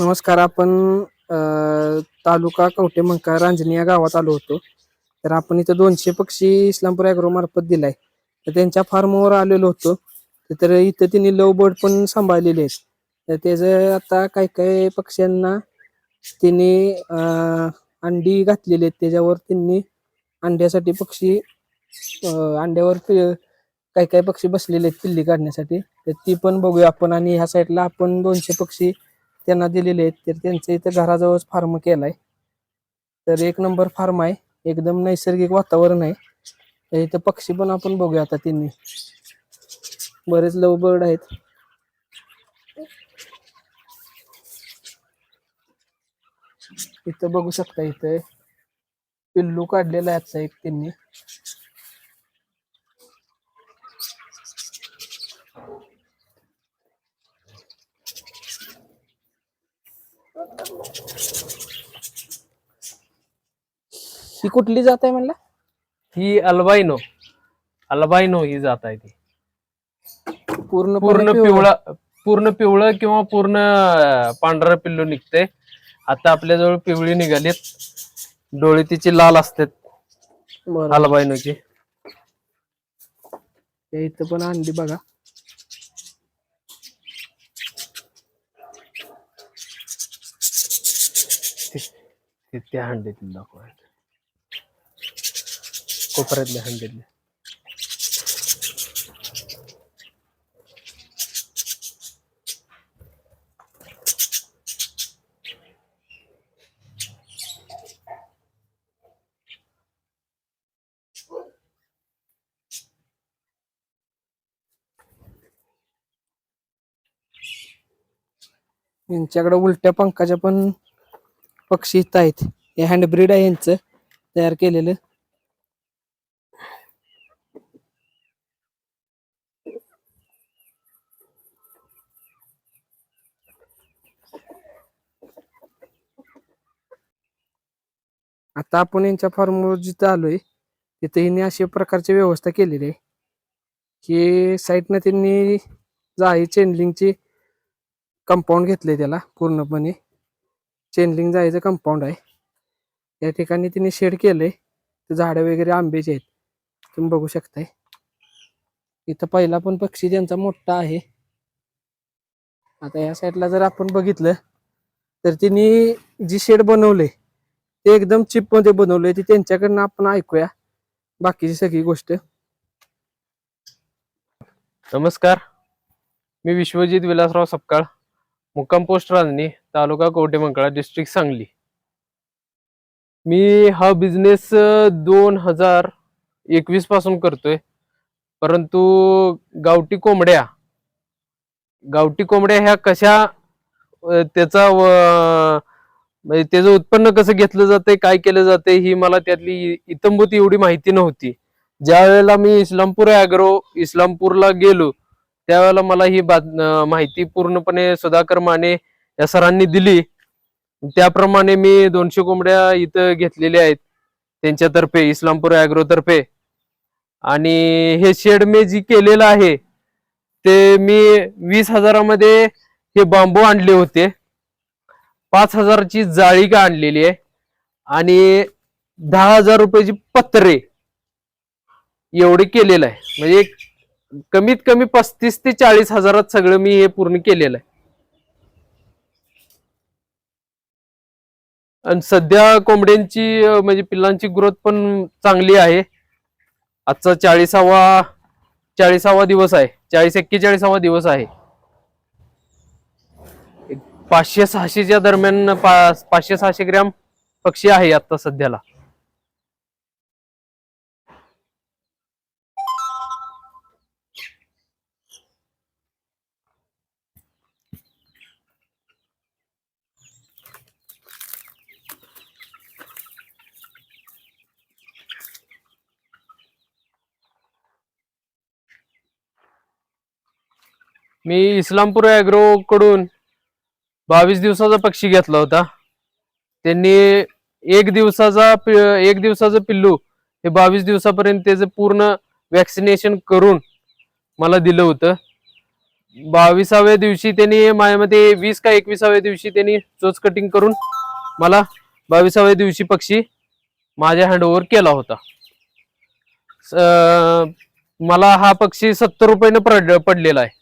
नमस्कार आपण अ, तालुका कवठे मंका रांजणी या गावात आलो होतो. तर आपण इथं दोनशे पक्षी इस्लामपूर ॲग्रो मार्फत दिलाय. तर त्यांच्या फार्मवर आलेलो होतो. तर इथं त्यांनी लव बर्ड पण सांभाळलेले आहेत. तर त्याचं आता काही काही पक्ष्यांना त्यांनी अ, अंडी घातलेली आहेत. त्याच्यावर त्यांनी अंड्यासाठी पक्षी अ, अंड्यावर पि- काही काही पक्षी बसलेले आहेत पिल्ली काढण्यासाठी. तर ती पण बघूया आपण. आणि ह्या साईडला आपण दोनशे पक्षी त्यांना दिलेले आहेत तर त्यांचं इथं घराजवळच फार्म केलाय. तर एक नंबर फार्म आहे एकदम नैसर्गिक वातावरण आहे. तर इथं पक्षी पण आपण बघूया आता त्यांनी बरेच लव बर्ड आहेत. इथं बघू शकता इथं. पिल्लू काढलेला आहे आजचा एक त्यांनी ही कुठली जात आहे म्हणला? ही अल्बाईनो अल्बाईनो ही जात आहे ती. पूर्ण पूर्ण पिवळा पूर्ण पिवळं किंवा पूर्ण पांढरं पिल्लू निघते आता आपल्याजवळ पिवळी निघालीत. डोळे तिची लाल असतात. अल्बाईनोची या इथं पण अंडी बघा. ते त्या हंडीतील दाखवायचं कोपऱ्यातल्या हंडीतल्या. यांच्याकडे उलट्या पंखाच्या पण पक्षी इथं आहेत. हे हँडब्रीड आहे यांचं. तयार केलेलं. आता आपण यांच्या फार्मवर जिथं आलोय तिथे यांनी अशा प्रकारची व्यवस्था केलेली आहे. की साईडनं त्यांनी जाळी चेंडलिंगची कंपाऊंड घेतलंय त्याला पूर्णपणे. चेनलिंग जायचं कंपाऊंड आहे. या ठिकाणी तिने शेड केलंय. ते झाडं वगैरे आंब्याचे आहेत. तुम्ही बघू शकताय. इथं पहिला पण पक्षी त्यांचा मोठा आहे. आता या साईडला जर आपण बघितलं तर तिने जी शेड बनवलंय ते एकदम चिपमध्ये बनवलंय. ती त्यांच्याकडनं आपण ऐकूया. बाकीची सगळी गोष्ट. नमस्कार. मी विश्वजित विलासराव सपकाळ. मुक्काम पोस्ट रांजणी तालुका कवटेमंकाळा डिस्ट्रिक्ट सांगली. मी हा बिझनेस दोन हजार एकवीसपासून करतोय. परंतु गावठी कोंबड्या गावठी कोंबड्या ह्या कशा त्याचा म्हणजे त्याचं उत्पन्न कसं घेतलं जातंय काय केलं जातंय ही मला त्यातली इतंभूत एवढी माहिती नव्हती. ज्या वेळेला मी इस्लामपूर ॲग्रो इस्लामपूरला गेलो त्यावेळेला मला ही बात माहिती पूर्णपणे सुधाकर माने या सरांनी दिली. त्याप्रमाणे मी दोनशे कोंबड्या इथं घेतलेल्या आहेत त्यांच्यातर्फे इस्लामपूर अॅग्रो तर्फे आणि हे शेड मी जी केलेलं आहे ते मी वीस हजारामध्ये हे बांबू आणले होते. पाच हजारची जाळी का आणलेली आहे आणि दहा हजार रुपयाची पत्रे एवढे केलेलं आहे. म्हणजे एक कमीत कमी पस्तीस ते चाळीस हजारात सगळं मी हे पूर्ण केलेलं आहे. आणि सध्या कोंबड्यांची म्हणजे पिल्लांची ग्रोथ पण चांगली आहे. आजचा चाळीसावा चाळीसावा दिवस आहे. चाळीस एक्केचाळीसावा दिवस आहे. पाचशे सहाशेच्या दरम्यान पा- पाचशे सहाशे ग्रॅम पक्षी आहे आता सध्याला. मी इस्लामपूर ॲग्रो कडून बावीस दिवसाचा पक्षी घेतला होता. त्यांनी एक दिवसाचा पि- एक दिवसाचं पिल्लू हे बावीस दिवसापर्यंत त्याचं पूर्ण वॅक्सिनेशन करून मला दिलं होतं. बावीसाव्या दिवशी त्यांनी माझ्यामध्ये वीस का एकविसाव्या दिवशी त्यांनी चोच कटिंग करून मला बावीसाव्या दिवशी पक्षी माझ्या हँडओव्हर केला होता. स- मला हा पक्षी सत्तर रुपयानं पड पडलेला आहे.